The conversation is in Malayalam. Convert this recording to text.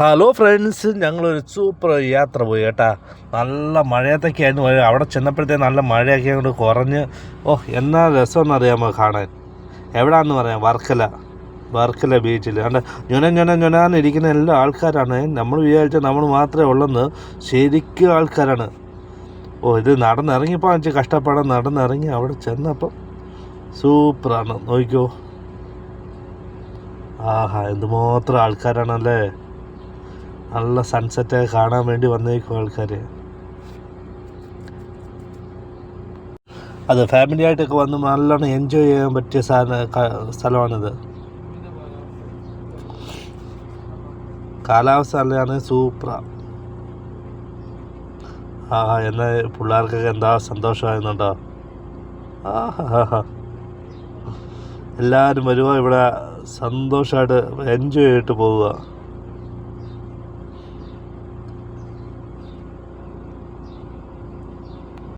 ഹലോ ഫ്രണ്ട്സ് ഞങ്ങളൊരു സൂപ്പർ യാത്ര പോയി കേട്ടാ. നല്ല മഴയത്തൊക്കെയായിരുന്നു. പോയത് അവിടെ ചെന്നപ്പോഴത്തേ നല്ല മഴയൊക്കെ അങ്ങോട്ട് കുറഞ്ഞ്. ഓ എന്നാ രസമെന്ന് അറിയാമോ കാണാൻ? എവിടാന്ന് പറയാം? വർക്കല. വർക്കല ബീച്ചിൽ കണ്ട? ഞൊന ഞൊന ഞൊനാന്ന് ഇരിക്കുന്ന എല്ലാ ആൾക്കാരാണ്. നമ്മൾ വിചാരിച്ച നമ്മൾ മാത്രമേ ഉള്ളെന്ന് ശരിക്കും ആൾക്കാരാണ്. ഓ ഇത് നടന്നിറങ്ങിയപ്പോൾ വെച്ചാൽ കഷ്ടപ്പാടാൻ നടന്നിറങ്ങി അവിടെ ചെന്നപ്പം സൂപ്പറാണ് നോക്കിക്കോ. ആഹാ എന്തുമാത്രം ആൾക്കാരാണല്ലേ? നല്ല സൺസെറ്റ് കാണാൻ വേണ്ടി വന്നേക്കും ആൾക്കാർ അത് ഫാമിലി ആയിട്ടൊക്കെ വന്ന് നല്ലോണം എൻജോയ് ചെയ്യാൻ പറ്റിയ സ്ഥലമാണിത്. കാലാവസ്ഥ നല്ലതാണ് സൂപ്പറാ ആ. എന്നാ പിള്ളേർക്കൊക്കെ എന്താ സന്തോഷമായിരുന്നുണ്ടോ? ആ എല്ലാവരും വരുമ്പോൾ ഇവിടെ സന്തോഷമായിട്ട് എൻജോയ് ചെയ്തിട്ട് പോവുക.